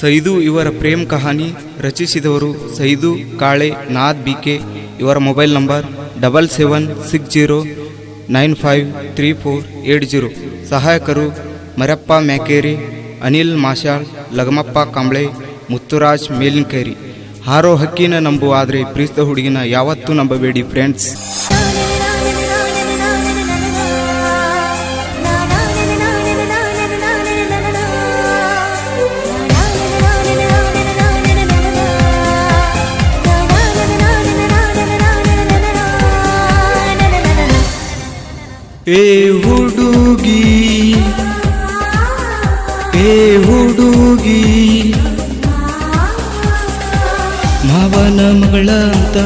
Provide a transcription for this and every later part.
ಸೈದು ಇವರ ಪ್ರೇಮ್ ಕಹಾನಿ ರಚಿಸಿದವರು ಸೈದು ಕಾಳೆ ನಾದ್ ಬಿಕೆ ಇವರ mobile number double seven six zero nine five three four eight zero. ಸಹಾಯಕರು ಮರಪ್ಪ ಮ್ಯಾಕೇರಿ, ಅನಿಲ್ ಮಾಶಾಳ್ ಲಗಮಪ್ಪ ಕಾಂಬ್ಳೆ, ಮುತ್ತುರಾಜ್ ಮೇಲಿನ್ಕೇರಿ. ಹಾರೋ ಹಕ್ಕಿನ ನಂಬು ಆದರೆ ಪ್ರೀಸ್ತ ಹುಡುಗಿನ ಯಾವತ್ತೂ ನಂಬಬೇಡಿ ಫ್ರೆಂಡ್ಸ್ ಏ ಹುಡುಗಿ ಏ ಹುಡುಗಿ, ಮಾವನ ಮಗಳ ಅಂತ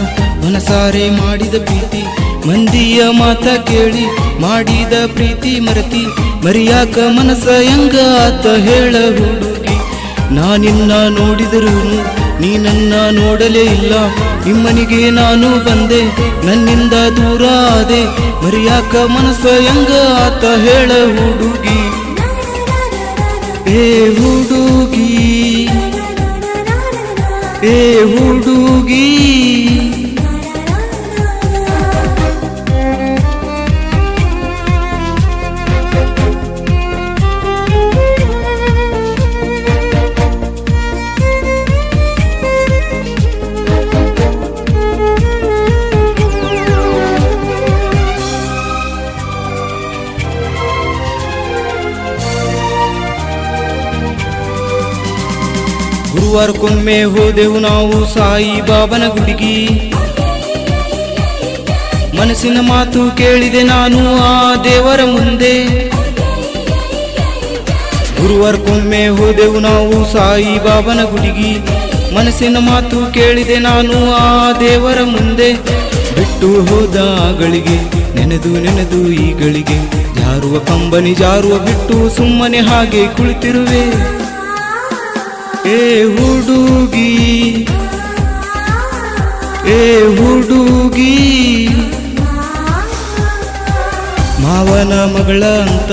ಮನಸಾರೆ ಮಾಡಿದ ಪ್ರೀತಿ, ಮಂದಿಯ ಮಾತ ಕೇಳಿ ಮಾಡಿದ ಪ್ರೀತಿ ಮರತಿ, ಮರಿಯಾಕ ಮನಸ ಹೆಂಗ ಆತ ಹೇಳ ಹುಡುಗಿ. ನಾನಿನ್ನ ನೋಡಿದರೂ ನೀ ನನ್ನ ನೋಡಲೇ ಇಲ್ಲ. ನಿಮ್ಮನಿಗೆ ನಾನು ಬಂದೆ, ನನ್ನಿಂದ ದೂರ ಆದೆ. ಮರಿಯಾಕ ಮನಸ್ಸ ಹೆಂಗ ಆತ ಹೇಳ ಹುಡುಗಿ. ಏ ಹುಡುಗಿ ಏ ಹುಡುಗಿ. ಗುರುವಾರಕ್ಕೊಮ್ಮೆ ಹೋದೆವು ನಾವು ಸಾಯಿ ಬಾಬನ ಗುಡಿಗಿ. ಮನಸ್ಸಿನ ಮಾತು ಕೇಳಿದೆ ನಾನು ಆ ದೇವರ ಮುಂದೆ. ಗುರುವಾರಕ್ಕೊಮ್ಮೆ ಹೋದೆವು ನಾವು ಸಾಯಿ ಬಾಬನ ಗುಡಿಗಿ. ಮನಸ್ಸಿನ ಮಾತು ಕೇಳಿದೆ ನಾನು ಆ ದೇವರ ಮುಂದೆ. ಬಿಟ್ಟು ಹೋದ ಗಳಿಗೆ ನೆನೆದು ನೆನೆದು ಈ ಗಳಿಗೆ ಜಾರುವ ಕಂಬನಿ ಜಾರುವ ಬಿಟ್ಟು ಸುಮ್ಮನೆ ಹಾಗೆ ಕುಳಿತಿರುವೆ. ಏ ಹುಡುಗಿ ಏ ಹುಡುಗಿ, ಮಾವನ ಮಗಳ ಅಂತ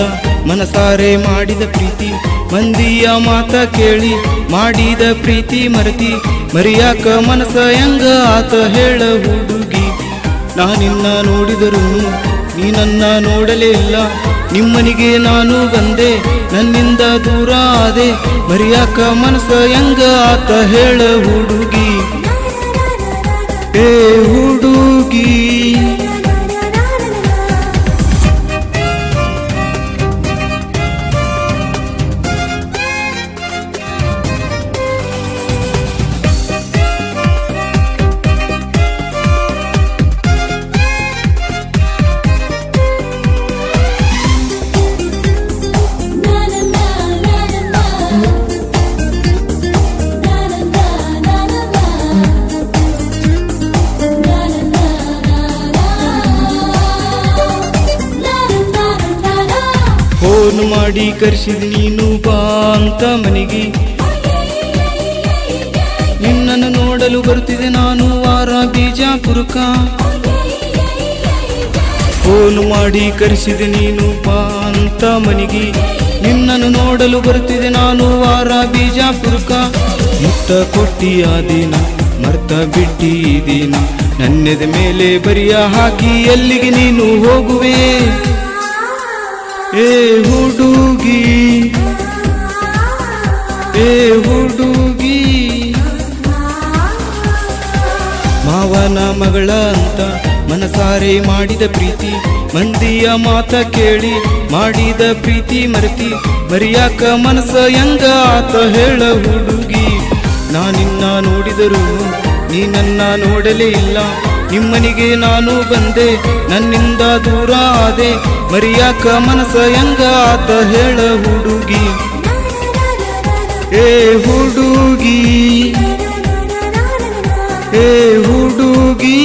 ಮನಸಾರೆ ಮಾಡಿದ ಪ್ರೀತಿ, ಮಂದಿಯ ಮಾತ ಕೇಳಿ ಮಾಡಿದ ಪ್ರೀತಿ ಮರತಿ, ಮರಿಯಾಕ ಮನಸ ಹೆಂಗ ಆತ ಹೇಳ ಹುಡುಗಿ. ನಾನಿನ್ನ ನೋಡಿದರೂ ನೀ ನನ್ನ ನೋಡಲೇ ಇಲ್ಲ ನಿಮ್ಮನಿಗೆ ನಾನು ಬಂದೆ ನನ್ನಿಂದ ದೂರ ಆದೆ ಮರಿಯಾಕ ಮನಸ್ಸ ಹೆಂಗ ಆತ ಹೇಳ ಹುಡುಗಿ. ಫೋನ್ ಮಾಡಿ ಕರೆಸಿದ ನೀನು ಬಾ ಅಂತ ಮನೆಗೆ. ನಿನ್ನನ್ನು ನೋಡಲು ಬರುತ್ತಿದೆ ನಾನು ವಾರ ಬೀಜಾಪುರಕ ಫೋನ್ ಮಾಡಿ ಕರೆಸಿದೆ ನೀನು ಬಾ ಅಂತ ಮನೆಗೆ. ನಿನ್ನನ್ನು ನೋಡಲು ಬರುತ್ತಿದೆ ನಾನು ವಾರ ಬೀಜಾಪುರಕ ಮುತ್ತ ಕೊಟ್ಟಿಯ ದಿನ, ಮರ್ತ ಬಿಟ್ಟಿ ನನ್ನೆದ ಮೇಲೆ ಬರಿಯ ಹಾಕಿ ಎಲ್ಲಿಗೆ ನೀನು ಹೋಗುವೆ? ಏ ಹುಡುಗಿ ಏ ಹುಡುಗಿ, ಮಾವನ ಮಗಳ ಅಂತ ಮನಸಾರೆ ಮಾಡಿದ ಪ್ರೀತಿ, ಮಂದಿಯ ಮಾತ ಕೇಳಿ ಮಾಡಿದ ಪ್ರೀತಿ ಮರೆತಿ, ಮರಿಯಾಕ ಮನಸ ಹೆಂಗ ಆತ ಹೇಳ ಹುಡುಗಿ, ನಾನಿನ್ನ ನೋಡಿದರು ನೀ ನನ್ನ ನೋಡಲೇ ಇಲ್ಲ. ನಿಮ್ಮನಿಗೆ ನಾನು ಬಂದೆ, ನನ್ನಿಂದ ದೂರ ಆದೆ. ಮರಿಯಾಕ ಮನಸ ಹೆಂಗ ಆತ ಹೇಳ ಹುಡುಗಿ. ಏ ಹುಡುಗಿ ಏ ಹುಡುಗಿ.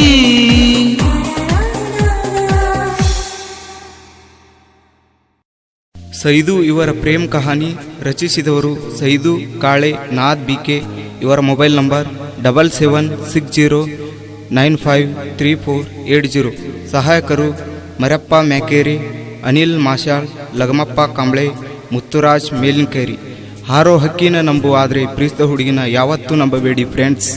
ಸೈದು ಇವರ ಪ್ರೇಮ್ ಕಹಾನಿ ರಚಿಸಿದವರು ಸೈದು ಕಾಳೆ ನಾದ್ ಬಿಕೆ ಇವರ mobile number double seven six zero nine five three four eight zero. ಸಹಾಯಕರು ಮರಪ್ಪ ಮ್ಯಾಕೇರಿ, ಅನಿಲ್ ಮಾಶಾಳ್ ಲಗಮಪ್ಪ ಕಾಂಬ್ಳೆ, ಮುತ್ತುರಾಜ್ ಮೇಲಿನ್ಕೇರಿ. ಹಾರೋ ಹಕ್ಕಿನ ನಂಬು ಆದರೆ ಪ್ರೀಸ್ತ ಹುಡುಗಿನ ಯಾವತ್ತೂ ನಂಬಬೇಡಿ ಫ್ರೆಂಡ್ಸ್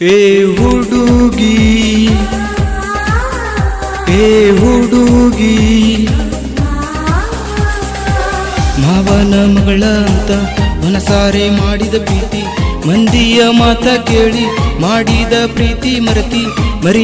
ಏ ಹುಡುಗಿ ಏ ಹುಡುಗಿ, ಮಾವನ ಮಗಳ ಅಂತ ಮನಸಾರೆ ಮಾಡಿದ ಪ್ರೀತಿ, ಮಂದಿಯ ಮಾತ ಕೇಳಿ ಮಾಡಿದ ಪ್ರೀತಿ ಮರತಿ